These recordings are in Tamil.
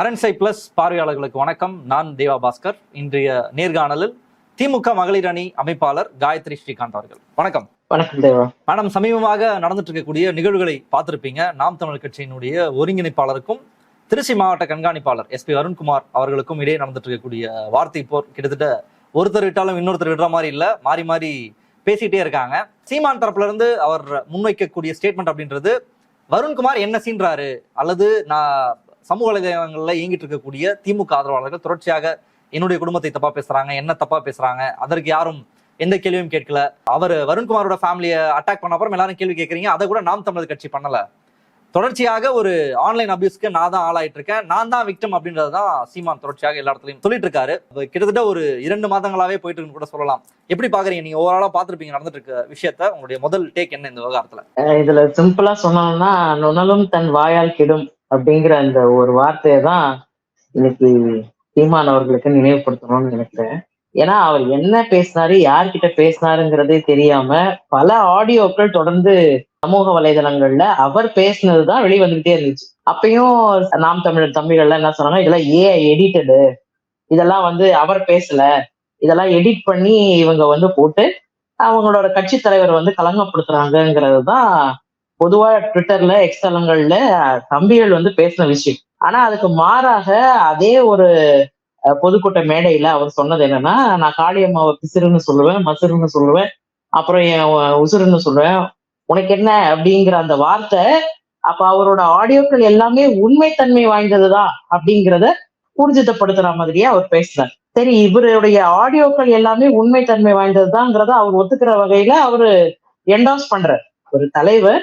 அரண்சை பிளஸ் பார்வையாளர்களுக்கு வணக்கம். நான் தேவா பாஸ்கர். இன்றைய நேர்காணலில் திமுக மகளிர் அணி அமைப்பாளர் காயத்ரி ஸ்ரீகாந்த் அவர்கள். வணக்கம். வணக்கம் தேவா. மேடம் சமீபமாக நடந்துட்டு இருக்கக்கூடிய நிகழ்வுகளை பார்த்திருப்பீங்க. நாம் தமிழர் கட்சியினுடைய ஒருங்கிணைப்பாளருக்கும் திருச்சி மாவட்ட கண்காணிப்பாளர் எஸ்பி அருண்குமார் அவர்களுக்கும் இடையே நடந்துட்டு இருக்கக்கூடிய வார்த்தை போர் கிட்டத்தட்ட ஒருத்தர் விட்டாலும் இன்னொருத்தர் விடுற மாதிரி இல்ல. மாறி மாறி பேசிட்டே இருக்காங்க. சீமான் தரப்புல இருந்து அவர் முன்வைக்கக்கூடிய ஸ்டேட்மெண்ட் அப்படின்றது வருண்குமார் என்ன சீன்றாரு? அல்லது நான் சமூக வலைதளங்களில் இயங்கிட்டு இருக்கக்கூடிய திமுக ஆதரவாளர்கள் தொடர்ச்சியாக என்னுடைய குடும்பத்தை தப்பா பேசுறாங்க என்ன தப்பா பேசுறாங்க. அதற்கு யாரும் எந்த கேள்வியும் கேட்கல. அவர் வருண்குமாரோட ஃபேமிலியை அட்டாக் பண்ண அப்புறம் எல்லாரும் கேள்வி கேட்கறீங்க. அதை கூட நாம் தமிழர் கட்சி பண்ணல. தொடர்ச்சியாக ஒரு ஆன்லைன் அபியூஸ்க்கு நான் தான் ஆளாயிட்டு இருக்கேன். நான் தான் விக்டம் அப்படின்றது தான் சீமான் தொடர்ச்சியாக எல்லா இடத்துலையும் சொல்லிட்டு இருக்காரு. கிட்டத்தட்ட ஒரு இரண்டு மாதங்களாவே போயிட்டு இருக்குன்னு கூட சொல்லலாம். எப்படி பாக்குறீங்க? நீங்க ஓவராலா பாத்துருப்பீங்க நடந்துட்டு இருக்க விஷயத்த. உங்களுடைய முதல் டேக் என்ன இந்த விவகாரத்துல? இதுல சிம்பிளா சொன்னோம்னா நுணலும் தன் வாயால் கிடும். அப்படிங்கிற அந்த ஒரு வார்த்தையை தான் இன்னைக்கு சீமான் அவர்களுக்கு நினைவுபடுத்தணும்னு நினைக்கிறேன். ஏன்னா அவர் என்ன பேசினாரு யார்கிட்ட பேசினாருங்கிறதே தெரியாம பல ஆடியோக்கள் தொடர்ந்து சமூக வலைதளங்கள்ல அவர் பேசினதுதான் வெளிவந்துகிட்டே இருந்துச்சு. அப்பயும் நாம் தமிழர் தம்பிகள்லாம் என்ன சொன்னாங்க இதெல்லாம் ஏ எடிட்டடு இதெல்லாம் வந்து அவர் பேசல. இதெல்லாம் எடிட் பண்ணி இவங்க வந்து போட்டு அவங்களோட கட்சி தலைவர் வந்து கலங்கப்படுத்துறாங்கிறது தான் பொதுவா ட்விட்டர்ல எக்ஸ்தலங்கள்ல தம்பிகள் வந்து பேசின விஷயம். ஆனா அதுக்கு மாறாக அதே ஒரு பொதுக்கூட்ட மேடையில அவர் சொன்னது என்னன்னா நான் காளியம்மாவை பிசிறுன்னு சொல்லுவேன் மசுருன்னு சொல்லுவேன் அப்புறம் என் உசுருன்னு சொல்லுவேன். உனக்கு என்ன? அப்படிங்கிற அந்த வார்த்தை அப்ப அவரோட ஆடியோக்கள் எல்லாமே உண்மைத்தன்மை வாய்ந்ததுதான் அப்படிங்கிறத ஊர்ஜிதப்படுத்துற மாதிரியே அவர் பேசினார். சரி இவருடைய ஆடியோக்கள் எல்லாமே உண்மைத்தன்மை வாய்ந்ததுதாங்கிறத அவர் ஒத்துக்கிற வகையில அவரு என்டாஸ் பண்றார். ஒரு தலைவர்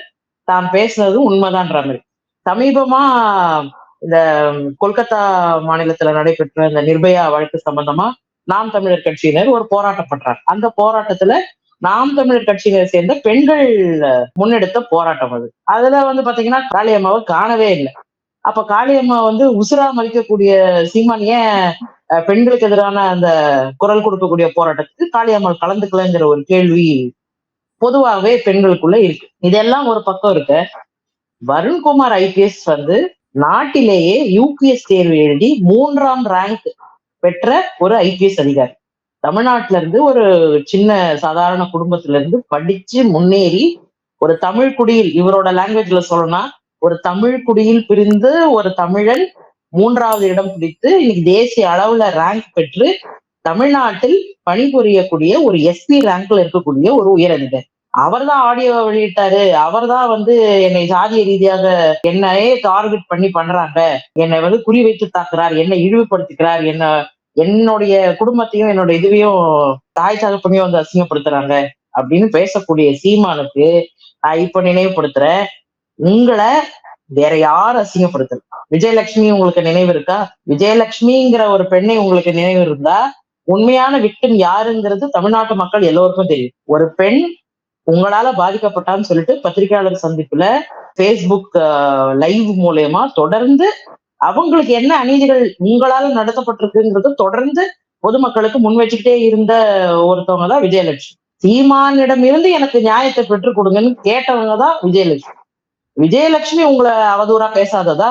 தான் பேசுனதும் உண்மைதான்ற மாதிரி. சமீபமா இந்த கொல்கத்தா மாநிலத்துல நடைபெற்ற இந்த நிர்பயா வழக்கு சம்பந்தமா நாம் தமிழர் கட்சியினர் ஒரு போராட்டம் பண்றாங்க. அந்த போராட்டத்துல நாம் தமிழர் கட்சியினரை சேர்ந்த பெண்கள் முன்னெடுத்த போராட்டம் அது. அதுல வந்து பாத்தீங்கன்னா காளியம்மாவை காணவே இல்லை. அப்ப காளியம்மா வந்து உசுரா மதிக்கக்கூடிய சீமான் ஏன் பெண்களுக்கு எதிரான அந்த குரல் கொடுக்கக்கூடிய போராட்டத்துக்கு காளியம்மாள் கலந்துக்கலங்கிற ஒரு கேள்வி பொதுவாகவே பெண்களுக்குள்ள இருக்கு. இதெல்லாம் ஒரு பக்கம் இருக்க. வருண்குமார் ஐபிஎஸ் வந்து நாட்டிலேயே யூபிஎஸ் தேர்வு எழுதி மூன்றாம் ரேங்க் பெற்ற ஒரு ஐபிஎஸ் அதிகாரி. தமிழ்நாட்டுல இருந்து ஒரு சின்ன சாதாரண குடும்பத்துல இருந்து படிச்சு முன்னேறி ஒரு தமிழ் குடியில் இவரோட லாங்குவேஜ்ல சொல்லணும்னா ஒரு தமிழ் குடியில் பிரிந்து ஒரு தமிழன் மூன்றாவது இடம் பிடித்து இன்னைக்கு தேசிய அளவுல ரேங்க் பெற்று தமிழ்நாட்டில் பணிபுரியக்கூடிய ஒரு எஸ்பி ரேங்க்ல இருக்கக்கூடிய ஒரு உயரதிகாரி அவர்தான் ஆடியோ வெளியிட்டாரு. அவர்தான் வந்து என்னை சாதிய ரீதியாக என்னையே டார்கெட் பண்ணி பண்றாங்க. என்னை வந்து குறிவைத்து தாக்குறார். என்னை இழிவுபடுத்திக்கிறார். என்ன என்னுடைய குடும்பத்தையும் என்னோட இதுவையும் தாய் தகப்பனையும் வந்து அசிங்கப்படுத்துறாங்க. அப்படின்னு பேசக்கூடிய சீமானுக்கு நான் இப்ப நினைவுபடுத்துறேன். உங்களை வேற யாரும் அசிங்கப்படுத்தல? விஜயலட்சுமி உங்களுக்கு நினைவு இருக்கா? விஜயலட்சுமிங்கிற ஒரு பெண்ணை உங்களுக்கு நினைவு இருந்தா உண்மையான விக்டிம் யாருங்கிறது தமிழ்நாட்டு மக்கள் எல்லோருக்கும் தெரியும். ஒரு பெண் உங்களால பாதிக்கப்பட்டான்னு சொல்லிட்டு பத்திரிகையாளர் சந்திப்புல பேஸ்புக் லைவ் மூலயமா தொடர்ந்து அவங்களுக்கு என்ன அநீதிகள் உங்களால நடத்தப்பட்டிருக்குங்கிறது தொடர்ந்து பொதுமக்களுக்கு முன் வச்சுக்கிட்டே இருந்த ஒருத்தவங்க தான் விஜயலட்சுமி. சீமானிடம் இருந்து எனக்கு நியாயத்தை பெற்றுக் கொடுங்கன்னு கேட்டவங்க தான் விஜயலட்சுமி. விஜயலட்சுமி உங்களை அவதூறா பேசாததா?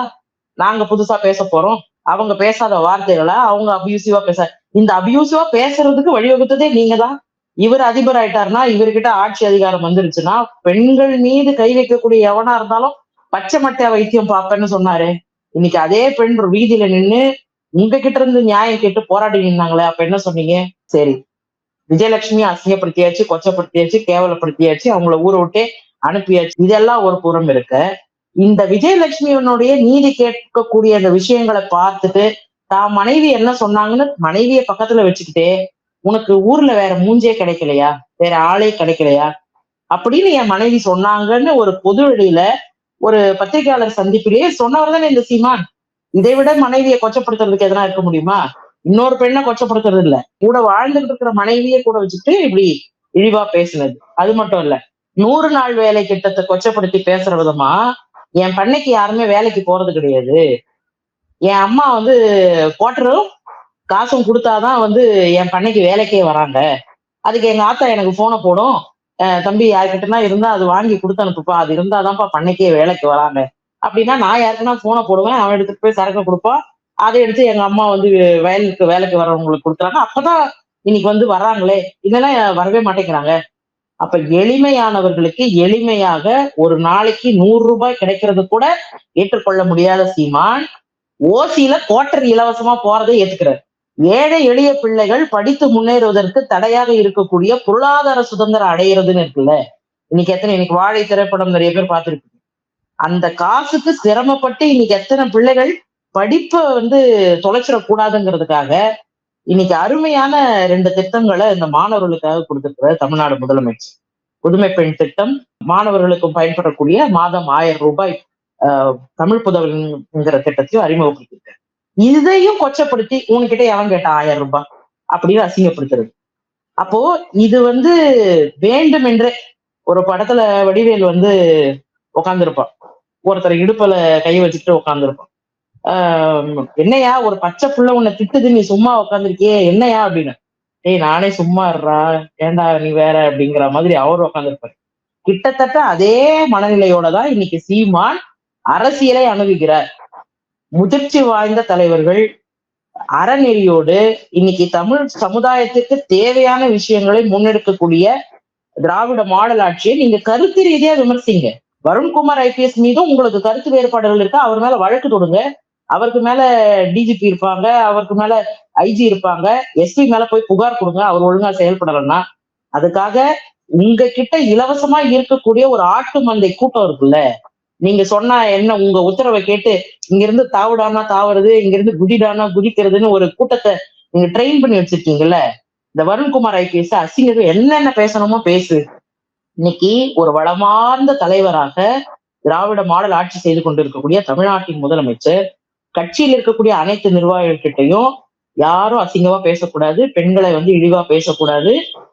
நாங்க புதுசா பேச போறோம். அவங்க பேசாத வார்த்தைகளை அவங்க அபியூசிவா பேச இந்த அபியூசிவா பேசுறதுக்கு வழிவகுத்ததே நீங்க தான் இவர் அதிபர் ஆயிட்டாருன்னா இவர்கிட்ட ஆட்சி அதிகாரம் வந்துருச்சுன்னா பெண்கள் மீது கை வைக்கக்கூடிய எவனா இருந்தாலும் பச்சை மட்டை வைத்தியம் பார்ப்பேன்னு சொன்னாரு. இன்னைக்கு அதே பெண் வீதியில நின்னு உங்ககிட்ட இருந்து நியாயம் கேட்டு போராடி நின்னாங்களே அப்ப என்ன சொன்னீங்க? சரி விஜயலட்சுமி அசிங்கப்படுத்தியாச்சு கொச்சப்படுத்தியாச்சு கேவலப்படுத்தியாச்சு அவங்கள ஊரை விட்டே அனுப்பியாச்சு. இதெல்லாம் ஒரு புறம் இருக்க. இந்த விஜயலட்சுமியினுடைய நீதி கேட்கக்கூடிய அந்த விஷயங்களை பார்த்துட்டு தான் மனைவி என்ன சொன்னாங்கன்னு மனைவிய பக்கத்துல வச்சுக்கிட்டே உனக்கு ஊர்ல வேற மூஞ்சே கிடைக்கலையா? வேற ஆளே கிடைக்கலையா? அப்படின்னு என் மனைவி சொன்னாங்கன்னு ஒரு பொது வழியில ஒரு பத்திரிகையாளர் சந்திப்பிலேயே சொன்னவர் தானே இந்த சீமான். இதை விட மனைவியை கொச்சப்படுத்துறதுக்கு எதனா இருக்க முடியுமா? இன்னொரு பெண்ணை கொச்சப்படுத்துறது இல்ல. கூட வாழ்ந்துகிட்டு இருக்கிற மனைவியை கூட வச்சுட்டு இப்படி இழிவா பேசுனது. அது மட்டும் இல்ல நூறு நாள் வேலை திட்டத்தை கொச்சப்படுத்தி பேசுற விதமா என் பண்ணைக்கு யாருமே வேலைக்கு போறது கிடையாது. என் அம்மா வந்து குவார்டரும் காசும் கொடுத்தாதான் வந்து என் பண்ணைக்கு வேலைக்கே வராங்க. அதுக்கு எங்க ஆத்தா எனக்கு போனை போடும். தம்பி யாருக்கிட்டனா இருந்தா அது வாங்கி கொடுத்து அனுப்புப்பா. அது இருந்தாதான்ப்பா பண்ணைக்கே வேலைக்கு வராங்க. அப்படின்னா நான் யாருக்குன்னா போனை போடுவேன். அவன் எடுத்துட்டு போய் சரக்கு கொடுப்பான். அதை எடுத்து எங்க அம்மா வந்து வயலுக்கு வேலைக்கு வரவங்களுக்கு கொடுக்குறாங்க. அப்பதான் இன்னைக்கு வந்து வர்றாங்களே. இதெல்லாம் வரவே மாட்டேங்கிறாங்க. அப்ப எளிமையானவர்களுக்கு எளிமையாக ஒரு நாளைக்கு நூறு ரூபாய் கிடைக்கிறது கூட ஏற்றுக்கொள்ள முடியாத சீமான் ஓசியில குவார்டர் இலவசமா போறதை ஏத்துக்கிறார். ஏழை எளிய பிள்ளைகள் படித்து முன்னேறுவதற்கு தடையாக இருக்கக்கூடிய பொருளாதார சுதந்திரம் அடையிறதுன்னு இருக்குல்ல? இன்னைக்கு எத்தனை இன்னைக்கு வாழை திரைப்படம் நிறைய பேர் பார்த்திருப்பீங்க. அந்த காசுக்கு சிரமப்பட்டு இன்னைக்கு எத்தனை பிள்ளைகள் படிப்பை வந்து தொலைச்சிடக்கூடாதுங்கிறதுக்காக இன்னைக்கு அருமையான ரெண்டு திட்டங்களை இந்த மாணவர்களுக்காக கொடுத்திருக்கிறார் தமிழ்நாடு முதலமைச்சர். புதுமை பெண் திட்டம் மாணவர்களுக்கும் பயன்படக்கூடிய மாதம் ஆயிரம் ரூபாய் தமிழ் புதவிங்கிற திட்டத்தையும் அறிமுகப்படுத்திருக்காரு. இதையும் கொச்சப்படுத்தி உன்கிட்ட எவன் கேட்டான் ஆயிரம் ரூபாய் அப்படின்னு அசிங்கப்படுத்துறது. அப்போ இது வந்து வேண்டுமென்றே ஒரு படத்துல வடிவேல் வந்து உட்காந்துருப்பான் ஒருத்தர் இடுப்புல கை வச்சுட்டு உட்காந்துருப்பான் ஆஹ் என்னையா ஒரு பச்சை புள்ள உன்னை திட்டுது நீ சும்மா உட்காந்துருக்கியே என்னையா அப்படின்னு. டேய் நானே சும்மா இருறா ஏன்டா நீ வேற அப்படிங்கிற மாதிரி அவர் உட்காந்துருப்பாரு கிட்டத்தட்ட அதே மனநிலையோட தான் இன்னைக்கு சீமான் அரசியலை அணுகுகிறார். முதிர்ச்சி வாய்ந்த தலைவர்கள் அறநெறியோடு இன்னைக்கு தமிழ் சமுதாயத்திற்கு தேவையான விஷயங்களை முன்னெடுக்கக்கூடிய திராவிட மாடல் ஆட்சியை நீங்க கருத்து ரீதியா விமர்சிங்க. வருண்குமார் ஐபிஎஸ் மீதும் உங்களுக்கு கருத்து வேறுபாடுகள் இருக்கா? அவர் மேல வழக்கு தொடுங்க. அவருக்கு மேல டிஜிபி இருப்பாங்க. அவருக்கு மேல ஐஜி இருப்பாங்க. எஸ்பி மேல போய் புகார் கொடுங்க. அவர் ஒழுங்கா செயல்படலன்னா. அதுக்காக உங்க கிட்ட இலவசமா இருக்கக்கூடிய ஒரு ஆட்டு மந்தை கூட்டம் இருக்குல்ல? நீங்க சொன்னா என்ன உங்க உத்தரவை கேட்டு இங்க இருந்து தாவுடானா தாவுறது இங்க இருந்து குதிடானா குதிக்கிறதுன்னு ஒரு கூட்டத்தை நீங்க ட்ரெயின் பண்ணி வச்சிருக்கீங்கல்ல இந்த வருண்குமார் ஐபிஎஸ் அசிங்க என்னென்ன பேசணுமோ பேசு. இன்னைக்கு ஒரு வளமார்ந்த தலைவராக திராவிட மாடல் ஆட்சி செய்து கொண்டிருக்கக்கூடிய தமிழ்நாட்டின் முதலமைச்சர் கட்சியில் இருக்கக்கூடிய அனைத்து நிர்வாகிகள்கிட்டையும் யாரும் அசிங்கமா பேசக்கூடாது பெண்களை வந்து இழிவா பேசக்கூடாது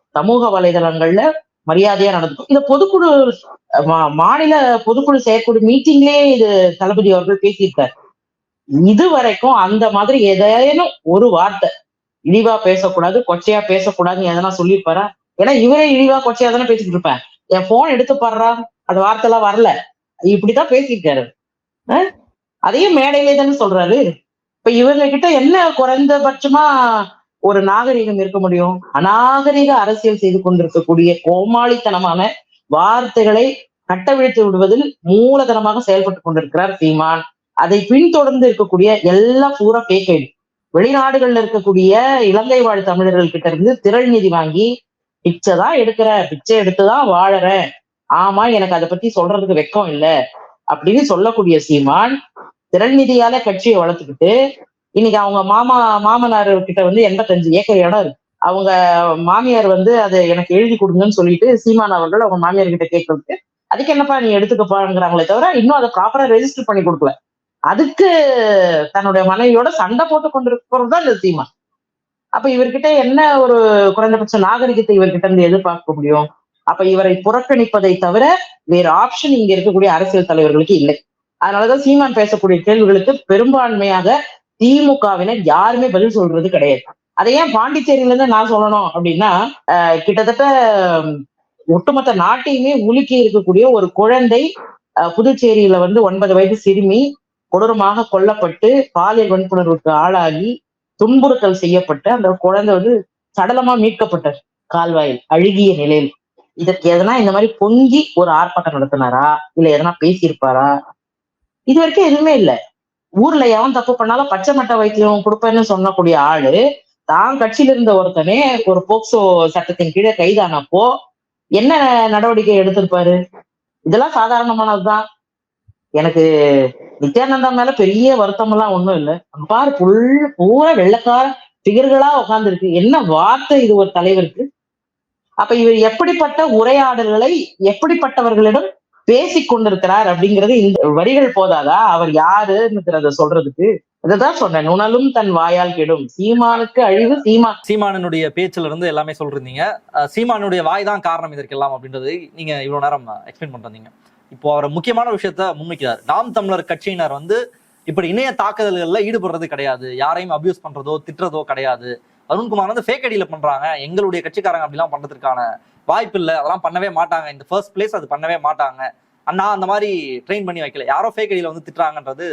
சமூக வலைதளங்கள்ல மரியாதையா நடந்துக்கும். இந்த பொதுக்குழு மா- மாநில பொதுக்குழு செயற்குழு மீட்டிங்லயே இது தளபதி அவர்கள் பேசியிருக்காரு. இது வரைக்கும் அந்த மாதிரி ஏதேனும் ஒரு வார்த்தை இழிவா பேசக்கூடாது கொச்சையா பேசக்கூடாதுன்னு எதனா சொல்லியிருப்பாரா? ஏன்னா இவரே இழிவா கொச்சையா தானே பேசிட்டு இருப்பேன் என் போன் எடுத்து பாடுறா அந்த வார்த்தை எல்லாம் வரல. இப்படிதான் பேசியிருக்காரு. அதையும் மேடையிலே தானே சொல்றாரு. இப்ப இவங்க கிட்ட என்ன குறைந்தபட்சமா ஒரு நாகரிகம் இருக்க முடியும். அநாகரிக அரசியல் செய்து கொண்டிருக்கக்கூடிய கோமாளித்தனமான வார்த்தைகளை கட்டவிழ்த்து விடுவதில் மூலதனமாக செயல்பட்டு கொண்டிருக்கிறார் சீமான். அதை பின்தொடர்ந்து இருக்கக்கூடிய எல்லாம் பூரா fake ஐடி வெளிநாடுகள்ல இருக்கக்கூடிய இலங்கை வாழ் தமிழர்கள் கிட்ட இருந்து திரள் நிதி வாங்கி பிச்சை தான் எடுக்கிற பிச்சை எடுத்துதான் வாழறேன். ஆமா எனக்கு அதை பத்தி சொல்றதுக்கு வெக்கம் இல்ல. அப்படின்னு சொல்லக்கூடிய சீமான் திரள் நிதியால கட்சியை வளர்த்துக்கிட்டு இன்னைக்கு அவங்க மாமா மாமனார் கிட்ட வந்து எண்பத்தஞ்சு ஏக்கர் இடம் இருக்கு. அவங்க மாமியார் வந்து அதை எனக்கு எழுதி கொடுங்கன்னு சொல்லிட்டு சீமான் அவர்கள் அவங்க மாமியார் கிட்ட கேட்கறதுக்கு அதுக்கு என்னப்பா நீ எடுத்துக்கப்பாங்கிறாங்களே தவிர இன்னும் அதை ப்ராப்பரா ரெஜிஸ்டர் பண்ணி கொடுக்கல. அதுக்கு தன்னுடைய மனைவியோட சண்டை போட்டு கொண்டிருக்கிறது தான் இந்த சீமான். அப்ப இவர்கிட்ட என்ன ஒரு குறைந்தபட்ச நாகரிகத்தை இவர்கிட்ட இருந்து எதிர்பார்க்க முடியும்? அப்ப இவரை புறக்கணிப்பதை தவிர வேற ஆப்ஷன் இங்க இருக்கக்கூடிய அரசியல் தலைவர்களுக்கு இல்லை. அதனாலதான் சீமான் பேசக்கூடிய கேள்விகளுக்கு பெரும்பான்மையாக திமுகவினர் யாருமே பதில் சொல்றது கிடையாது. அதை ஏன் பாண்டிச்சேரியில இருந்து நான் சொல்லணும் அப்படின்னா கிட்டத்தட்ட ஒட்டுமொத்த நாட்டையுமே உலுக்கி இருக்கக்கூடிய ஒரு குழந்தை அஹ், புதுச்சேரியில வந்து ஒன்பது வயது சிறுமி கொடூரமாக கொல்லப்பட்டு பாலியல் வன்புணர்வுக்கு ஆளாகி துன்புறுத்தல் செய்யப்பட்டு அந்த குழந்தை வந்து சடலமா மீட்கப்பட்டார் கால்வாயில் அழுகிய நிலையில். இதற்கு எதனா இந்த மாதிரி பொங்கி ஒரு ஆர்ப்பாட்டம் நடத்தினாரா? இல்ல எதனா பேசியிருப்பாரா? இது வரைக்கும் எதுவுமே இல்ல. ஊர்ல எவன் தப்பு பண்ணாலும் பச்சை மட்டை வைத்தியம் கொடுப்பேன்னு சொன்னக்கூடிய ஆளு தான் கட்சியில இருந்த ஒருத்தனே ஒரு போக்சோ சட்டத்தின் கீழே கைதானப்போ என்ன நடவடிக்கை எடுத்திருப்பாரு? இதெல்லாம் சாதாரணமானதுதான். எனக்கு நித்யானந்தா மேல பெரிய வருத்தம் எல்லாம் ஒண்ணும் இல்ல. பாரு புல் பூரா வெள்ளக்கார பிகர்களா உட்கார்ந்துருக்கு. என்ன வார்த்தை இது ஒரு தலைவருக்கு? அப்ப இவர் எப்படிப்பட்ட உரையாடல்களை எப்படிப்பட்டவர்களிடம் பேசிக் கொண்டிருக்கிறார் அப்படிங்கிறது இந்த வரிகள் போதாதா? அவர் யாருங்கிறத சொல்றதுக்கு இதைதான் சொன்னேன். உணலும் தன் வாயால் கெடும். சீமானுக்கு அழிவு சீமா சீமானனுடைய பேச்சுல இருந்து எல்லாமே சொல்றீங்க. அஹ் சீமானுடைய வாய் தான் காரணம் இதற்கெல்லாம் அப்படின்றது நீங்க இவ்வளவு நேரம் எக்ஸ்பிளைன் பண்றீங்க இப்போ அவர் முக்கியமான விஷயத்த முன்வைக்கிறார். நாம் தமிழர் கட்சியினர் வந்து இப்படி இணைய தாக்குதல்கள்ல ஈடுபடுறது கிடையாது. யாரையும் அபியூஸ் பண்றதோ திட்டுறதோ கிடையாது. அருண்குமார் வந்து ஃபேக் அடியில பண்றாங்க. எங்களுடைய கட்சிக்காரங்க அப்படிலாம் பண்றதுக்கான வாய்ப்பு இல்லை. அதெல்லாம் பண்ணவே மாட்டாங்க. இந்த ஃபர்ஸ்ட் பிளேஸ் அது பண்ணவே மாட்டாங்க. அண்ணா அந்த மாதிரி ட்ரெயின் பண்ணி வைக்கல. யாரோ ஃபேகடியில வந்து திட்டுறாங்கன்றது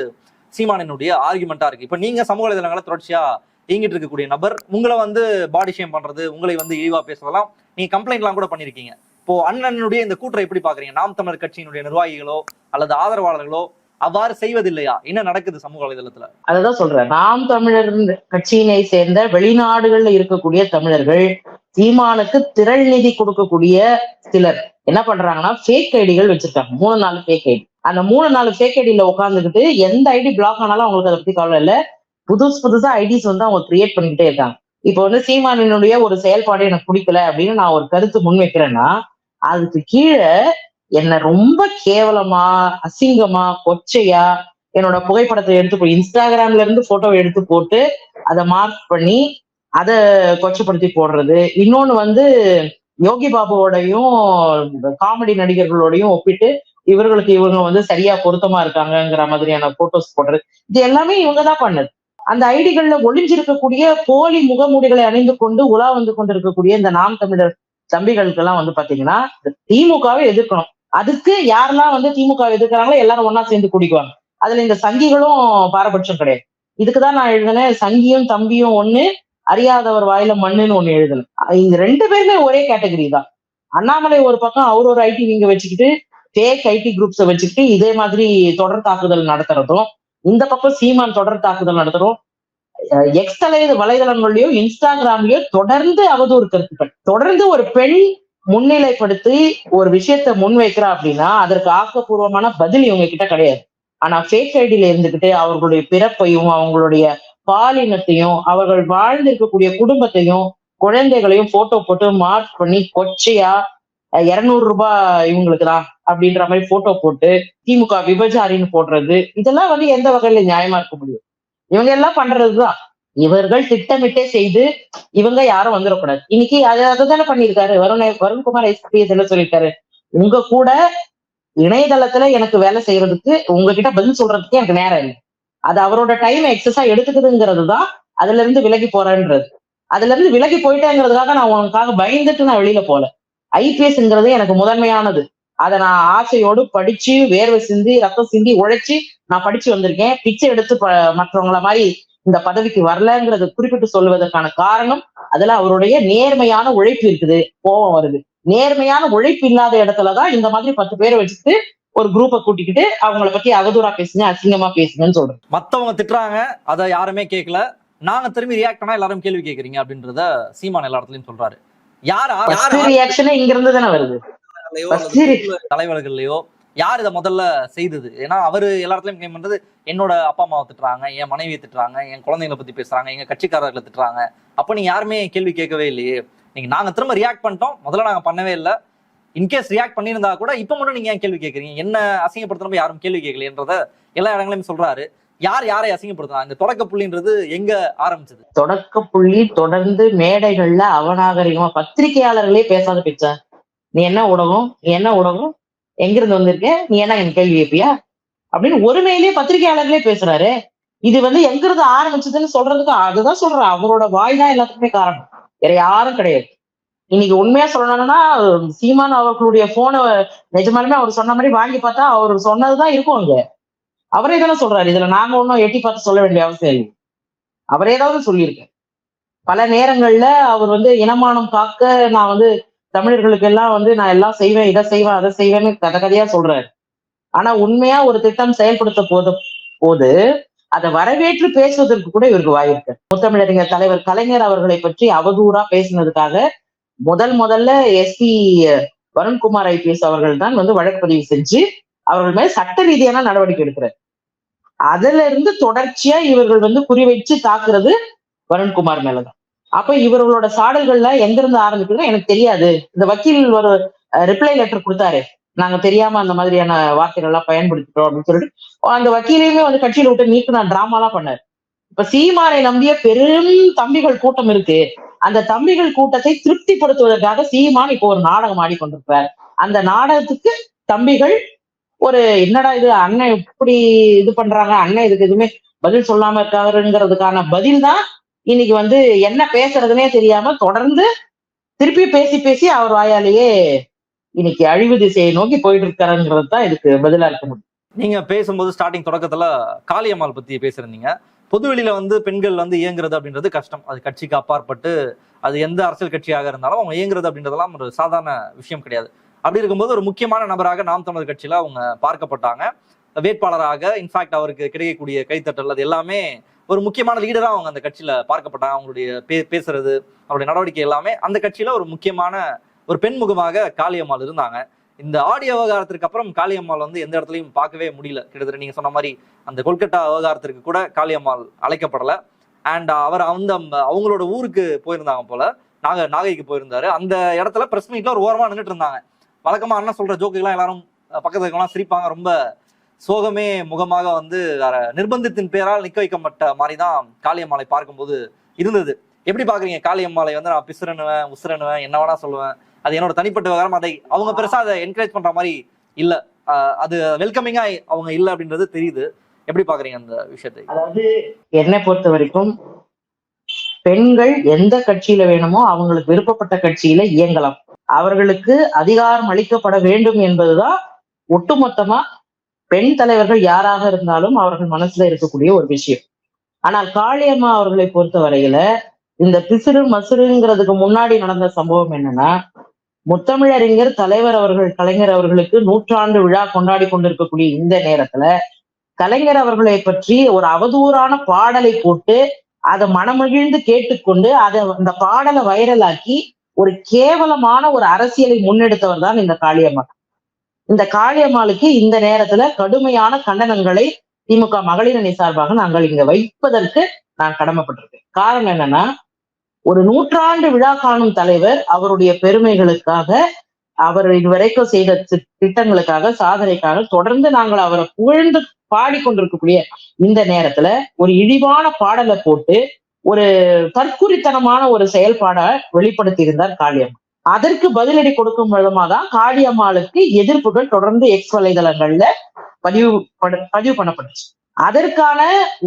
சீமானனுடைய ஆர்குமெண்ட்டாக இருக்கு. இப்ப நீங்க சமூக வலைதளங்களை தொடர்ச்சியா இயங்கிட்டு இருக்கக்கூடிய நபர் உங்களை வந்து பாடி ஷேம் பண்றது உங்களை வந்து இழிவா பேசுறதெல்லாம் நீங்கள் கம்ப்ளைண்ட்லாம் கூட பண்ணிருக்கீங்க. இப்போ அண்ணனுடைய இந்த கூற்றை எப்படி பாக்குறீங்க? நாம் தமிழர் கட்சியினுடைய நிர்வாகிகளோ அல்லது ஆதரவாளர்களோ அவ்வாறு செய்வதில்லையா? என்ன நடக்குது சமூக வலைதளத்துல? அததான் சொல்றேன். நாம் தமிழர் கட்சியினை சேர்ந்த வெளிநாடுகள்ல இருக்கக்கூடிய தமிழர்கள் சீமானுக்கு திரள் நிதி கொடுக்கக்கூடிய சிலர். என்ன பண்றாங்கன்னா ஃபேக் ஐடிகள் வச்சிருக்காங்க. மூணு நாலு ஃபேக் ஐடி அந்த மூணு நாலு ஃபேக் ஐடியில உட்காந்துக்கிட்டு எந்த ஐடி பிளாக் ஆனாலும் அவங்களுக்கு அதை பத்தி கவலை இல்லை. புதுசு புதுசா ஐடிஸ் வந்து அவங்க கிரியேட் பண்ணிக்கிட்டே இருக்காங்க. இப்போ வந்து சீமானினுடைய ஒரு செயல்பாடு எனக்கு பிடிக்கல அப்படின்னு நான் ஒரு கருத்து முன்வைக்கிறேன்னா அதுக்கு கீழே என்ன ரொம்ப கேவலமா அசிங்கமா கொச்சையா என்னோட புகைப்படத்தை எடுத்து போய் இன்ஸ்டாகிராம்ல இருந்து போட்டோ எடுத்து போட்டு அதை மார்க் பண்ணி அதை கொச்சப்படுத்தி போடுறது. இன்னொன்னு வந்து யோகி பாபுவோடையும் காமெடி நடிகர்களோடையும் ஒப்பிட்டு இவர்களுக்கு இவங்க வந்து சரியா பொருத்தமா இருக்காங்கங்கிற மாதிரியான போட்டோஸ் போடுறது. இது எல்லாமே இவங்க தான் பண்ணது. அந்த ஐடிகள்ல ஒளிஞ்சிருக்கக்கூடிய போலி முகமூடிகளை அணிந்து கொண்டு உலா வந்து கொண்டிருக்கக்கூடிய இந்த நாம் தமிழர் தம்பிகளுக்கு எல்லாம் வந்து பாத்தீங்கன்னா திமுகவை எதிர்க்கணும். அதுக்கு யாரெல்லாம் வந்து திமுக எதிர்க்கிறாங்களோ எல்லாரும் ஒன்னா சேர்ந்து குடிக்குவாங்க. அதுல இந்த சங்கிகளும் பாரபட்சம் கிடையாது. இதுக்குதான் நான் எழுதினேன் சங்கியும் தம்பியும் ஒண்ணு அறியாதவர் வாயில மண்ணுன்னு ஒண்ணு எழுதணும் இந்த ரெண்டு பேருமே ஒரே கேட்டகரி தான். அண்ணாமலை ஒரு பக்கம் அவர் ஒரு ஐடி விங்க வச்சுக்கிட்டு ஃபேக் ஐடி குரூப்ஸை வச்சுக்கிட்டு இதே மாதிரி தொடர் தாக்குதல் நடத்துறதும் இந்த பக்கம் சீமான் தொடர் தாக்குதல் நடத்துறோம் எக்ஸ் தலை வலைதளங்கள்லயோ இன்ஸ்டாகிராம்லயோ தொடர்ந்து அவதூறு கருத்துக்கள். தொடர்ந்து ஒரு பெண் முன்னிலைப்படுத்தி ஒரு விஷயத்த முன்வைக்கிறா அப்படின்னா அதற்கு ஆக்கப்பூர்வமான பதில் இவங்க கிட்ட கிடையாது. ஆனா ஃபேக் ஐடியில இருந்துகிட்டு அவர்களுடைய பிறப்பையும் அவங்களுடைய பாலினத்தையும் அவர்கள் வாழ்ந்திருக்கக்கூடிய குடும்பத்தையும் குழந்தைகளையும் போட்டோ போட்டு மார்க் பண்ணி கொச்சையா இருநூறு ரூபாய் இவங்களுக்கு தான் அப்படின்ற மாதிரி போட்டோ போட்டு திமுக விபச்சாரின்னு போடுறது இதெல்லாம் வந்து எந்த வகையில நியாயமா இருக்க முடியும்? இவங்க எல்லாம் பண்றதுதான். இவர்கள் திட்டமிட்டே செய்து இவங்க யாரும் வந்துடக்கூடாது. இன்னைக்கு அதை அதுதானே பண்ணியிருக்காரு. வருண் வருண்குமார் எஸ்பிஎஸ் என்ன சொல்லியிருக்காரு. உங்க கூட இணையதளத்துல எனக்கு வேலை செய்யறதுக்கு உங்ககிட்ட பதில் சொல்றதுக்கு எனக்கு நேரம் இல்லை. அது அவரோட டைம் எக்ஸஸா எடுத்துக்குதுங்கிறது தான் அதுல இருந்து விலகி போறேன்றது. அதுல இருந்து விலகி போயிட்டேங்கிறதுக்காக நான் உனக்காக பயந்துட்டு நான் வெளியில போல ஐபிஎஸ்ங்கிறது எனக்கு முதன்மையானது. அதை நான் ஆசையோடு படிச்சு வேர்வை சிந்தி ரத்தம் சிந்தி உழைச்சி நான் படிச்சு வந்திருக்கேன். பிச்சை எடுத்து மற்றவங்கள மாதிரி இந்த பதவிக்கு வரலங்கிறத குறிப்பிட்டு சொல்வதற்கான காரணம் அதுல அவருடைய நேர்மையான உழைப்பு இருக்குது கோபம் வருது. நேர்மையான உழைப்பு இல்லாத இடத்துலதான் இந்த மாதிரி பத்து பேரை வச்சுட்டு ஒரு குரூப்பை கூட்டிக்கிட்டு அவங்கள பத்தி அவதூறா பேசுங்க அசிங்கமா பேசுங்கன்னு சொல்றேன் மத்தவங்க திட்டுறாங்க அதை யாருமே கேட்கல நாங்க திரும்பி ரியாக்ட் பண்ணா எல்லாரும் கேள்வி கேக்குறீங்க அப்படின்றத சீமான் எல்லா இடத்துலயும் சொல்றாரு. யார்? ரியாக்ஷனே இங்க இருந்து தானே வருது. தலைவர்கள்லயோ யார் இதை முதல்ல செய்தது? ஏன்னா அவரு எல்லா இடத்துலயும் கிளைம் பண்றது என்னோட அப்பா அம்மாவை திட்டுறாங்க என் மனைவியை திட்டுறாங்க என் குழந்தைங்களை பத்தி பேசுறாங்க எங்க கட்சிக்காரர்களை திட்டுறாங்க. அப்ப நீங்க யாருமே கேள்வி கேட்கவே இல்லையே. நீங்க நாங்க திரும்ப ரியாக்ட் பண்ணிட்டோம். முதல்ல நாங்க பண்ணவே இல்லை. இன்கேஸ் ரியாக்ட் பண்ணியிருந்தா கூட இப்ப மட்டும் நீங்க ஏன் கேள்வி கேட்கறீங்க என்ன அசிங்கப்படுத்துறப்ப யாரும் கேள்வி கேட்கலன்றத எல்லா இடங்களையும் சொல்றாரு. யார் யாரை அசிங்கப்படுத்தலாம் இந்த தொடக்க புள்ளின்றது எங்க ஆரம்பிச்சது? தொடக்க புள்ளி தொடர்ந்து மேடைகள்ல அவநாகரிகமா பத்திரிகையாளர்களே பேசாத பிச்சா. நீ என்ன ஊடகம்? நீ என்ன ஊடகம்? எங்கிருந்து வந்திருக்க? நீ என்ன என் கேள்வி கேட்பியா அப்படின்னு ஒருமையிலேயே பத்திரிகையாளர்களே பேசுறாரு. இது வந்து எங்கிருந்து ஆரம்பிச்சதுன்னு சொல்றதுக்கு அதுதான் சொல்றேன். அவரோட வாய் தான் எல்லாத்துக்குமே காரணம். வேற யாரும் கிடையாது. இன்னைக்கு உண்மையா சொல்லணும்னா சீமான் அவர்களுடைய போனை நிஜமாலுமே அவர் சொன்ன மாதிரி வாங்கி பார்த்தா அவர் சொன்னதுதான் இருக்கும் அங்க. அவரே தானே சொல்றாரு இதுல நாங்க ஒன்றும் எட்டி பார்த்து சொல்ல வேண்டிய அவசியம் இல்லை. அவரே ஏதாவது சொல்லியிருக்கேன் பல நேரங்கள்ல அவர் வந்து இனமானம் காக்க நான் வந்து தமிழர்களுக்கு எல்லாம் வந்து நான் எல்லாம் செய்வேன் இதை செய்வேன் அதை செய்வேன்னு கதை கதையா சொல்றாரு. ஆனா உண்மையா ஒரு திட்டம் செயல்படுத்த போது போது அதை வரவேற்று பேசுவதற்கு கூட இவருக்கு வாயிருக்கு முத்தமிழறிஞர் தலைவர் கலைஞர் அவர்களை பற்றி அவதூறா பேசினதுக்காக முதல் முதல்ல எஸ்பி வருண்குமார் ஐபிஎஸ் அவர்கள் தான் வந்து வழக்கு பதிவு செஞ்சு அவர்கள் மேல் சட்ட ரீதியான நடவடிக்கை எடுக்கிறார். அதுல இருந்து தொடர்ச்சியா இவர்கள் வந்து குறிவைச்சு தாக்குறது வருண்குமார் மேலதான். அப்ப இவர்களோட சாடல்கள்ல எங்க இருந்து ஆரம்பிக்குதுன்னா எனக்கு தெரியாது. இந்த வக்கீல் ஒரு ரிப்ளை லெட்டர் கொடுத்தாரு. நாங்க தெரியாம அந்த மாதிரியான வார்த்தைகள் எல்லாம் பயன்படுத்திட்டோம் அப்படின்னு சொல்லிட்டு அந்த வக்கீலையுமே வந்து கட்சியில விட்டு நீக்கு நான் டிராமாலாம் பண்ணாரு. இப்ப சீமானை நம்பிய பெரும் தம்பிகள் கூட்டம் இருக்கு. அந்த தம்பிகள் கூட்டத்தை திருப்திப்படுத்துவதற்காக சீமான் இப்போ ஒரு நாடகம் ஆடிக்கொண்டிருப்பார். அந்த நாடகத்துக்கு தம்பிகள் ஒரு என்னடா இது அண்ணன் இப்படி இது பண்றாங்க அண்ணன் இதுக்கு எதுவுமே பதில் சொல்லாம இருக்காருங்கிறதுக்கான பதில் தான் இன்னைக்கு வந்து என்ன பேசுறதுனே தெரியாம தொடர்ந்து திருப்பி பேசி பேசி அவர் வாயாலேயே இன்னைக்கு அழிவு திசையை நோக்கி போயிட்டு இருக்காருங்கிறது தான் இதுக்கு பதிலா இருக்க முடியும். நீங்க பேசும்போது ஸ்டார்டிங் தொடக்கத்துல காளியம்மாள் பத்தி பேசியிருந்தீங்க. பொதுவெளியில வந்து பெண்கள் வந்து இயங்குறது அப்படின்றது கஷ்டம். அது கட்சிக்கு அப்பாற்பட்டு அது எந்த அரசியல் கட்சியாக இருந்தாலும் அவங்க இயங்குறது அப்படின்றதெல்லாம் ஒரு சாதாரண விஷயம் கிடையாது. அப்படி இருக்கும்போது ஒரு முக்கியமான நபராக நாம் தமிழர் கட்சியில அவங்க பார்க்கப்பட்டாங்க. வேட்பாளராக இன்ஃபேக்ட் அவருக்கு கிடைக்கக்கூடிய கைத்தட்டல் அது எல்லாமே ஒரு முக்கியமான லீடராக அவங்க அந்த கட்சியில பார்க்கப்பட்டாங்க. அவங்களுடைய பே பேசுறது அவருடைய நடவடிக்கை எல்லாமே அந்த கட்சியில ஒரு முக்கியமான ஒரு பெண்முகமாக காளியம்மாள் இருந்தாங்க. இந்த ஆடியோ விவகாரத்திற்கு அப்புறம் காளியம்மாள் வந்து எந்த இடத்துலையும் பார்க்கவே முடியல. கிட்டத்தட்ட நீங்க சொன்ன மாதிரி அந்த கொல்கட்டா விவகாரத்திற்கு கூட காளியம்மாள் அழைக்கப்படல. அண்ட் அவர் அந்த அவங்களோட ஊருக்கு போயிருந்தாங்க போல நாக நாகைக்கு போயிருந்தாரு. அந்த இடத்துல பிரஸ் மீட்ல ஒரு ஓரமா நின்றுட்டு இருந்தாங்க வழக்கமா அண்ணன் சொல்ற ஜோக்குகள்லாம் எல்லாரும் அஹ், பக்கத்துல இருக்கவங்கலாம் சிரிப்பாங்க. ரொம்ப சோகமே முகமாக வந்து வேற நிர்பந்தத்தின் பேரால் நிக்க வைக்கப்பட்ட மாதிரி தான் காளியம்மாளை பார்க்கும்போது இருந்தது. எப்படி பாக்குறீங்க காளியம்மாளை வந்து நான் பிசுறனுவேன் உசுரனுவேன் என்ன வேணா சொல்லுவேன். அது என்னோட தனிப்பட்ட விவகாரம். அதை அவங்க பெருசா அதை என்கரேஜ் பண்ற மாதிரி இல்ல. அது வெல்கமிங்கா அவங்க இல்ல அப்படின்றது தெரியுது. எப்படி பாக்குறீங்க அந்த விஷயத்தை? அதாவது என்னை பொறுத்த வரைக்கும் பெண்கள் எந்த கட்சியில வேணுமோ அவங்களுக்கு விருப்பப்பட்ட கட்சியில இயங்கலாம். அவர்களுக்கு அதிகாரம் அளிக்கப்பட வேண்டும் என்பதுதான் ஒட்டுமொத்தமா பெண் தலைவர்கள் யாராக இருந்தாலும் அவர்கள் மனசுல இருக்கக்கூடிய ஒரு விஷயம். ஆனால் காளியம்மா அவர்களை பொறுத்த வரையில இந்த பிசிறு மசுறுங்கிறதுக்கு முன்னாடி நடந்த சம்பவம் என்னன்னா முத்தமிழறிஞர் தலைவர் அவர்கள் கலைஞர் அவர்களுக்கு நூற்றாண்டு விழா கொண்டாடி கொண்டிருக்கக்கூடிய இந்த நேரத்துல கலைஞர் அவர்களை பற்றி ஒரு அவதூறான பாடலை போட்டு அதை மனமகிழ்ந்து கேட்டுக்கொண்டு அதை அந்த பாடலை வைரலாக்கி ஒரு கேவலமான ஒரு அரசியலை முன்னெடுத்தவர் தான் இந்த காளியம்மாள். இந்த காளியம்மாளுக்கு இந்த நேரத்துல கடுமையான கண்டனங்களை திமுக மகளிர் அணி சார்பாக நாங்கள் இங்க வைப்பதற்கு நான் கடமைப்பட்டிருக்கேன். காரணம் என்னன்னா ஒரு நூற்றாண்டு விழா காணும் தலைவர் அவருடைய பெருமைகளுக்காக அவர் இதுவரைக்கும் செய்த திட்டங்களுக்காக சாதனைக்காக தொடர்ந்து நாங்கள் அவரை புகழ்ந்து பாடிக்கொண்டிருக்கக்கூடிய இந்த நேரத்துல ஒரு இழிவான பாடலை போட்டு ஒரு தற்குறித்தனமான ஒரு செயல்பாடை வெளிப்படுத்தி இருந்தார் காளியம்மா. அதற்கு பதிலடி கொடுக்கும் விதமா தான் காளியம்மாளுக்கு எதிர்ப்புகள் தொடர்ந்து எக்ஸ் வலைதளங்கள்ல பதிவு பதிவு பண்ணப்பட்டுச்சு. அதற்கான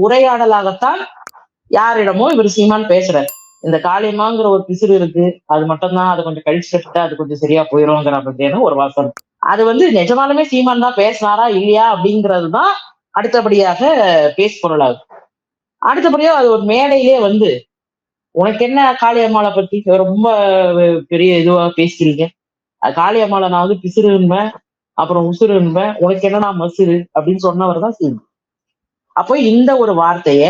உரையாடலாகத்தான் யாரிடமோ இவர் சீமான் பேசுறாரு. இந்த காளியம்மாங்கிற ஒரு பிசுறு இருக்கு. அது மட்டும்தான் அது கொஞ்சம் கழிச்சு அது கொஞ்சம் சரியா போயிருங்கிற அப்படின்னா ஒரு வாசம். அது வந்து நிஜமாலுமே சீமான் தான் பேசினாரா இல்லையா அப்படிங்கிறது தான் அடுத்தபடியாக பேசு பொருளாகும். அடுத்தபடியா அது ஒரு மேடையிலே வந்து உனக்கு என்ன காளியம்மாவை பத்தி? ரொம்ப பெரிய இதுவா பேசுறீங்க. காளியம்மாவை நான் வந்து பிசிறுன்பேன் அப்புறம் உசுறுன்பேன் உனக்கு நான் மசுறு? அப்படின்னு சொன்னவர் தான் சீமான். அப்போ இந்த ஒரு வார்த்தைய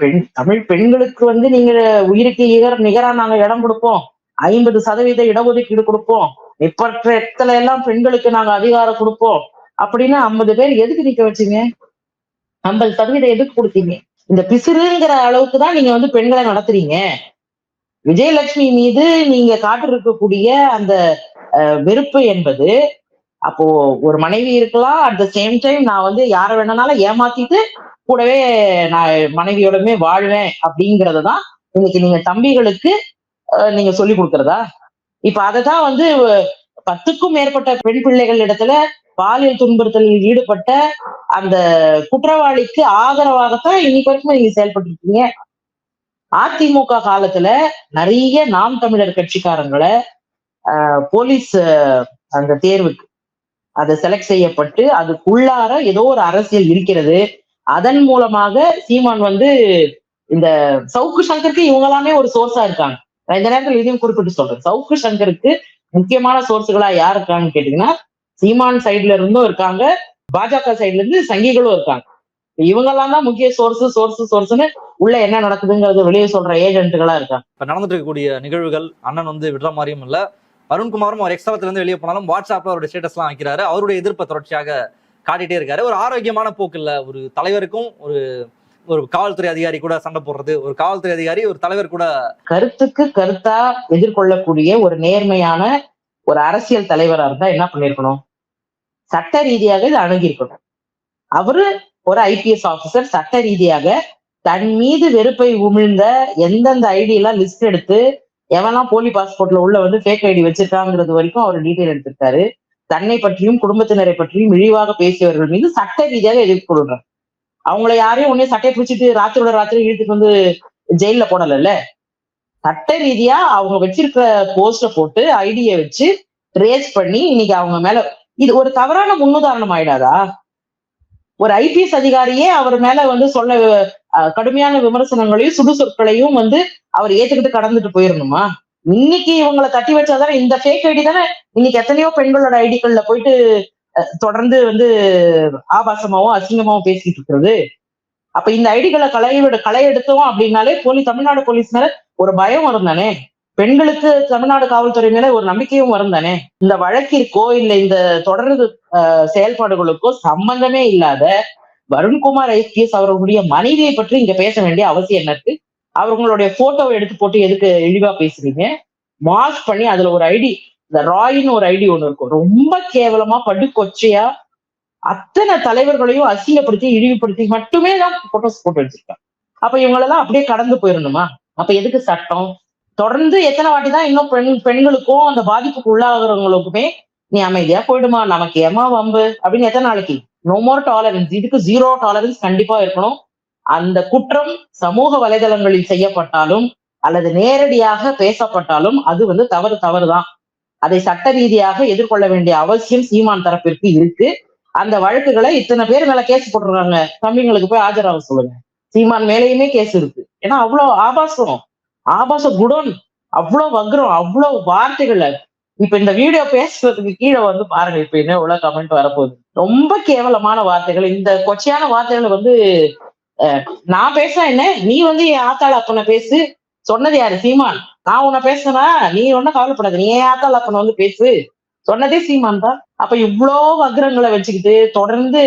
பெண் தமிழ் பெண்களுக்கு வந்து நீங்க உயிருக்கு நிகர நிகரா நாங்க இடம் கொடுப்போம். ஐம்பது சதவீத இடஒதுக்கீடு கொடுப்போம். இப்பற்ற இடத்துல எல்லாம் பெண்களுக்கு நாங்க அதிகாரம் கொடுப்போம். அப்படின்னு ஐம்பது பேர் எதுக்கு நிக்க வச்சீங்க? ஐம்பது சதவீதம் எதுக்கு கொடுத்தீங்க? இந்த பிசிறுங்கிற அளவுக்கு தான் நீங்க வந்து பெண்களை நடத்துறீங்க. விஜயலட்சுமி மீது நீங்க காட்டிருக்கக்கூடிய அந்த வெறுப்பு என்பது அப்போ ஒரு மனைவி இருக்கலாம். அட் த சேம் டைம் நான் வந்து யாரை வேணாலும் ஏமாத்திட்டு கூடவே நான் மனைவியோடமே வாழ்வேன் அப்படிங்கறத தான் இன்னைக்கு நீங்க தம்பிகளுக்கு நீங்க சொல்லி கொடுக்கறதா? இப்ப அததான் வந்து பத்துக்கும் மேற்பட்ட பெண் பிள்ளைகள் இடத்துல பாலியல் துன்புறுத்தலில் ஈடுபட்ட அந்த குற்றவாளிக்கு ஆதரவாகத்தான் இன்னைக்கு வரைக்கும் நீங்க செயல்பட்டு இருக்கீங்க அதிமுக காலத்துல நிறைய நாம் தமிழர் கட்சிக்காரங்களை அஹ், போலீஸ் அந்த தேர்வுக்கு அதை செலக்ட் செய்யப்பட்டு அதுக்குள்ளார ஏதோ ஒரு அரசியல் இருக்கிறது. அதன் மூலமாக சீமான் வந்து இந்த சவுக்கு சங்கருக்கு இவங்களாமே ஒரு சோர்ஸா இருக்காங்க. நான் இந்த நேரத்தில் இதையும் குறிப்பிட்டு சொல்றேன். சவுக்கு சங்கருக்கு முக்கியமான சோர்ஸுகளா யார் இருக்காங்கன்னு கேட்டீங்கன்னா சீமான் சைட்ல இருந்தும் இருக்காங்க. பாஜக சைடுல இருந்து சங்கிகளும் இருக்காங்க. இவங்கெல்லாம் தான் முக்கிய சோர்ஸ் சோர்ஸ் சோர்ஸ்னு உள்ள என்ன நடக்குதுங்கிறத வெளியே சொல்ற ஏஜென்ட்டுகளா இருக்காங்க. இப்ப நடந்துட்டு இருக்கக்கூடிய நிகழ்வுகள் அண்ணன் வந்து விடுற மாதிரியும் இல்ல. அருண்குமாரும் அவர் எக்ஸ்ட்ராத்துல இருந்து வெளியே போனாலும் வாட்ஸ்அப்ல அவருடைய ஸ்டேட்டஸ் எல்லாம் வைக்கிறாரு அவருடைய எதிர்ப்பை தொடர்ச்சியாக காட்டிகிட்டே இருக்காரு. ஒரு ஆரோக்கியமான போக்கு ஒரு தலைவருக்கும் ஒரு ஒரு காவல்துறை அதிகாரி கூட சண்டை போடுறது ஒரு காவல்துறை அதிகாரி ஒரு தலைவர் கூட கருத்துக்கு கருத்தா எதிர்கொள்ளக்கூடிய ஒரு நேர்மையான ஒரு அரசியல் தலைவரா இருந்தா என்ன பண்ணிருக்கணும்? சட்ட ரீதியாக இதை அணுகியிருக்கணும். அவரு ஒரு ஐபிஎஸ் ஆபிசர் சட்ட ரீதியாக தன் மீது வெறுப்பை உமிழ்ந்த எந்தெந்த ஐடி எல்லாம் லிஸ்ட் எடுத்து எவெல்லாம் போலி பாஸ்போர்ட்ல உள்ள வந்து ஃபேக் ஐடி வச்சிருக்காங்கிறது வரைக்கும் அவர் டீட்டெயில் எடுத்திருக்காரு. தன்னை பற்றியும் குடும்பத்தினரை பற்றியும் இழிவாக பேசியவர்கள் மீது சட்ட ரீதியாக எதிர்கொள்றாங்க அவங்கள யாரையும் உடனே சட்டையை பிடிச்சிட்டு ராத்திரியோட ராத்திரி இழுத்துட்டு வந்து ஜெயில போடல சட்ட ரீதியா அவங்க வச்சிருக்கிற போஸ்ட போட்டு ஐடியை வச்சு ட்ரேஸ் பண்ணி இன்னைக்கு அவங்க மேல இது ஒரு தவறான முன்னுதாரணம் ஆயிடாதா? ஒரு ஐபிஎஸ் அதிகாரியே அவர் மேல வந்து சொல்ல கடுமையான விமர்சனங்களையும் சுடுசொற்களையும் வந்து அவர் ஏத்துக்கிட்டு கடந்துட்டு போயிடணுமா இன்னைக்கு இவங்களை தட்டி வச்சாதானே? இந்த ஃபேக் ஐடி தானே? இன்னைக்கு எத்தனையோ பெண்களோட ஐடிகள்ல போயிட்டு அஹ், தொடர்ந்து வந்து ஆபாசமாவும் அசிங்கமாவும் பேசிட்டு இருக்கிறது. அப்ப இந்த ஐடிகளை களையோட களை எடுத்தோம் அப்படின்னாலே போலீஸ் தமிழ்நாடு போலீஸ் மேல ஒரு பயம் வரும் தானே? பெண்களுக்கு தமிழ்நாடு காவல்துறை மேல ஒரு நம்பிக்கையும் வரும் தானே? இந்த வழக்கிற்கோ இல்ல இந்த தொடர்ந்து செயல்பாடுகளுக்கோ சம்பந்தமே இல்லாத வருண்குமார் ஐபிஎஸ் அவர்களுடைய மனைவியை பற்றி இங்க பேச வேண்டிய அவசியம் என்ன இருக்கு? அவங்களுடைய போட்டோவை எடுத்து போட்டு எதுக்கு இழிவா பேசுறீங்க? மாஸ்க் பண்ணி அதுல ஒரு ஐடி இந்த ராயின்னு ஒரு ஐடி ஒண்ணு இருக்கும். ரொம்ப கேவலமா படு கொச்சையா அத்தனை தலைவர்களையும் அசிங்கப்படுத்தி இழிவுபடுத்தி மட்டுமே தான் போட்டோஸ் போட்டு வச்சிருக்காங்க. அப்ப இவங்களெல்லாம் அப்படியே கடந்து போயிடணுமா அப்ப எதுக்கு சட்டம்? தொடர்ந்து எத்தனை வாட்டி தான் இன்னும் பெண் பெண்களுக்கும் அந்த பாதிப்புக்கு உள்ளாகிறவங்களுக்குமே நீ அமைதியா போயிடுமா? நமக்கு ஏமா வம்பு? அப்படின்னு எத்தனை நாளைக்கு? நோ மோர் டாலரன்ஸ் இதுக்கு ஜீரோ டாலரன்ஸ் கண்டிப்பா இருக்கணும். அந்த குற்றம் சமூக வலைதளங்களில் செய்யப்பட்டாலும் அல்லது நேரடியாக பேசப்பட்டாலும் அது வந்து தவறு தவறுதான். அதை சட்ட ரீதியாக எதிர்கொள்ள வேண்டிய அவசியம் சீமான் தரப்பிற்கு இருக்கு. அந்த வழக்குகளை இத்தனை பேர் மேல கேஸ் போட்டுருக்காங்க. தம்பிங்களுக்கு போய் ஆஜராக சொல்லுங்க. சீமான் மேலேயுமே கேஸ் இருக்கு. ஏன்னா அவ்வளவு ஆபாசம். ஆபாச குடோன். அவ்வளவு வக்ரம். அவ்வளவு வார்த்தைகள். இப்ப இந்த வீடியோ பேசுறதுக்கு கீழே வந்து பாருங்க. இப்ப என்ன எவ்வளவு கமெண்ட் வரப்போகுது. ரொம்ப கேவலமான வார்த்தைகள். இந்த கொச்சையான வார்த்தைகள் வந்து நான் பேச என்ன? நீ வந்து என் ஆத்தாள் அப்பனை பேசு. சொன்னது யாரு? சீமான். நான் உன்னை பேசுனா நீ ஒன்னும் கவலைப்படாது. நீ என் ஆத்தாள் அப்பனை வந்து பேசு. சொன்னதே சீமான் தான். அப்ப இவ்வளோ வக்ரங்களை வச்சுக்கிட்டு தொடர்ந்து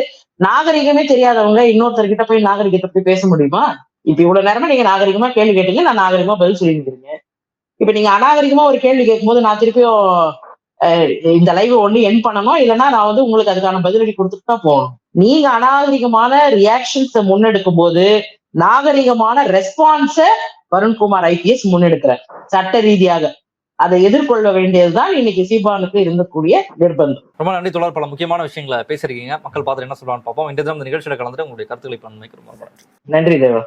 நாகரிகமே தெரியாதவங்க இன்னொருத்தர்கிட்ட போய் நாகரிகத்தை போய் பேச முடியுமா? இப்ப இவ்வளவு நேரமா நீங்க நாகரிகமா கேள்வி கேட்டீங்க. நான் நாகரிகமா பதில் சொல்லியிருக்கிறீங்க. இப்ப நீங்க அநாகரிகமா ஒரு கேள்வி கேட்கும்போது நான் திருப்பியும் இந்த லைவ் ஒண்ணு என் பண்ணணும். இல்லைன்னா நான் வந்து உங்களுக்கு அதுக்கான பதிலடி கொடுத்துட்டு தான் போகணும். நீங்க அநாகரிகமான ரியாக்ஷன்ஸை முன்னெடுக்கும் போது நாகரிகமான ரெஸ்பான்ஸ வருண்குமார் ஐபிஎஸ் முன்னெடுக்கிறார். சட்ட ரீதியாக. அதை எதிர்கொள்ள வேண்டியதுதான் இன்னைக்கு சீபானுக்கு இருக்கக்கூடிய நிர்பந்தம். ரொம்ப நன்றி தொடர் பல முக்கியமான விஷயங்களை பேசியிருக்கீங்க. மக்கள் பார்த்து என்ன சொல்லுவான்னு பார்ப்போம். இந்த தினம் நிகழ்ச்சியில கலந்துட்டு உங்களுடைய கருத்துக்களை ரொம்ப நன்றி. நன்றி தேவா.